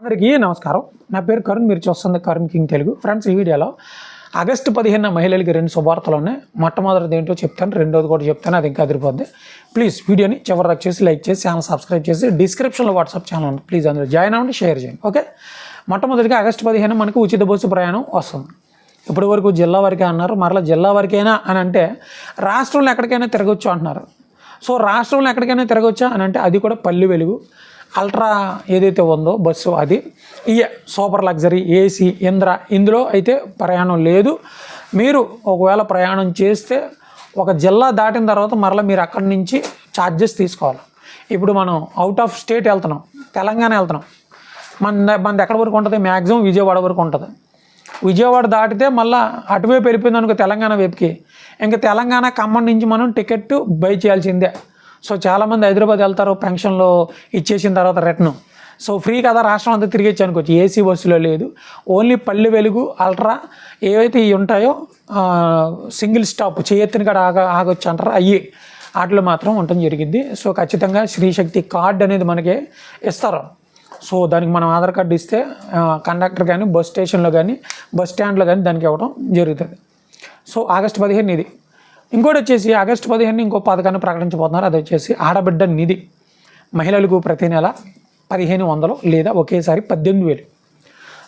అందరికీ నమస్కారం. నా పేరు కరుణ్ మీరు చూస్తుంది కరుణ్ కింగ్ తెలుగు. ఫ్రెండ్స్ ఈ వీడియోలో ఆగస్టు పదిహేను మహిళలకి రెండు శుభార్తలు ఉన్నాయి. మొట్టమొదటిది ఏంటో చెప్తాను రెండోది కూడా చెప్తాను అది ఇంకా అదిరిపోద్ది. ప్లీజ్ వీడియోని చివరి దాకా చేసి లైక్ చేసి ఛానల్ సబ్స్క్రైబ్ చేసి డిస్క్రిప్షన్లో వాట్సాప్ ఛానల్ ఉంది. ప్లీజ్ అందులో జాయిన్ అవ్వండి షేర్ చేయండి. ఓకే? మొట్టమొదటిగా ఆగస్టు పదిహేను మనకు ఉచిత బస్సు ప్రయాణం వస్తుంది. ఇప్పటి వరకు జిల్లా వరకే అన్నారు మరలా జిల్లా వరకైనా అని అంటే రాష్ట్రంలో ఎక్కడికైనా తిరగొచ్చు అంటున్నారు. సో రాష్ట్రంలో ఎక్కడికైనా తిరగొచ్చా అని అంటే అది కూడా పల్లె వెలుగు. అల్ట్రా ఏదైతే ఉందో బస్సు అది ఇయ సూపర్ లగ్జరీ ఏసీ ఇంద్ర ఇందులో అయితే ప్రయాణం లేదు. మీరు ఒకవేళ ప్రయాణం చేస్తే ఒక జిల్లా దాటిన తర్వాత మరలా మీరు అక్కడి నుంచి ఛార్జెస్ తీసుకోవాలి. ఇప్పుడు మనం అవుట్ ఆఫ్ స్టేట్ వెళ్తున్నాం తెలంగాణ వెళ్తున్నాం. మన మనది ఎక్కడి వరకు ఉంటుంది? మ్యాక్సిమం విజయవాడ వరకు ఉంటుంది. విజయవాడ దాటితే మళ్ళీ అటువైపు వెళ్ళిపోయింది అనుకో తెలంగాణ వైపుకి. ఇంకా తెలంగాణ ఖమ్మం నుంచి మనం టికెట్ బై చేయాల్సిందే. సో చాలామంది హైదరాబాద్ వెళ్తారు పెన్షన్లో ఇచ్చేసిన తర్వాత రిటర్న్. సో ఫ్రీ కదా రాష్ట్రం అంతా తిరిగేచ్చు అనుకోవచ్చు. ఏసీ బస్సులో లేదు. ఓన్లీ పల్లె వెలుగు అల్ట్రా ఏవైతే ఉంటాయో సింగిల్ స్టాప్ చేయెత్తిన కాడ ఆగ ఆగొచ్చు అంటారు. అయ్యి వాటిలో మాత్రం ఉండటం జరిగింది. సో ఖచ్చితంగా శ్రీశక్తి కార్డ్ అనేది మనకి ఇస్తారు. సో దానికి మనం ఆధార్ కార్డు ఇస్తే కండక్టర్ కానీ బస్ స్టేషన్లో కానీ బస్ స్టాండ్లో కానీ దానికి ఇవ్వడం జరుగుతుంది. సో ఆగస్టు పదిహేను ఇది. ఇంకోటి వచ్చేసి ఆగస్టు పదిహేను ఇంకో పథకాన్ని ప్రకటించబోతున్నారు. అది వచ్చేసి ఆడబిడ్డ నిధి మహిళలకు ప్రతి నెల పదిహేను వందలు లేదా ఒకేసారి పద్దెనిమిది వేలు.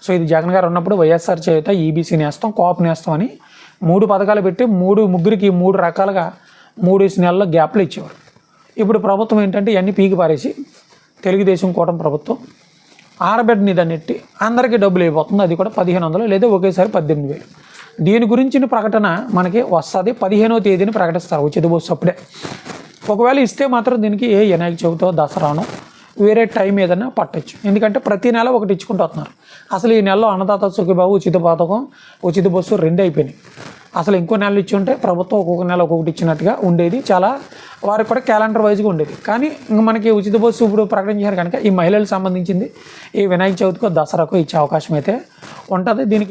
సో ఇది జగన్ గారు ఉన్నప్పుడు వైఎస్ఆర్ చేత ఈబీసీ నేస్తాం కోఆప్ నేస్తాం అని మూడు పథకాలు పెట్టి మూడు ముగ్గురికి మూడు రకాలుగా మూడు నెలల గ్యాప్లు ఇచ్చేవారు. ఇప్పుడు ప్రభుత్వం ఏంటంటే ఇవన్నీ పీకి పారేసి తెలుగుదేశం కూటమి ప్రభుత్వం ఆడబిడ్డ నిధి అన్నిటి అందరికీ డబ్బులు అయిపోతుంది. అది కూడా పదిహేను వందలు లేదా ఒకేసారి పద్దెనిమిది వేలు. దీని గురించిన ప్రకటన మనకి వస్తుంది. పదిహేనో తేదీని ప్రకటిస్తారు. ఉచిత బస్సు అప్పుడే. ఒకవేళ ఇస్తే మాత్రం దీనికి ఏ వినాయక చవితో దసరాను వేరే టైం ఏదైనా పట్టచ్చు. ఎందుకంటే ప్రతి నెల ఒకటి ఇచ్చుకుంటూ వస్తున్నారు. అసలు ఈ నెలలో అన్నదాత సుఖీబాబు ఉచిత పథకం ఉచిత బస్సు రెండు అయిపోయినాయి. అసలు ఇంకో నెలలు ఇచ్చి ఉంటే ప్రభుత్వం ఒక్కొక్క నెల ఒక్కొక్కటి ఇచ్చినట్టుగా ఉండేది. చాలా వారికి కూడా క్యాలెండర్ వైజ్గా ఉండేది. కానీ ఇంక మనకి ఉచిత బస్సు ఇప్పుడు ప్రకటించారు కనుక ఈ మహిళలకు సంబంధించింది ఈ వినాయక చవితికో దసరాకో ఇచ్చే అవకాశం అయితే ఉంటుంది. దీనికి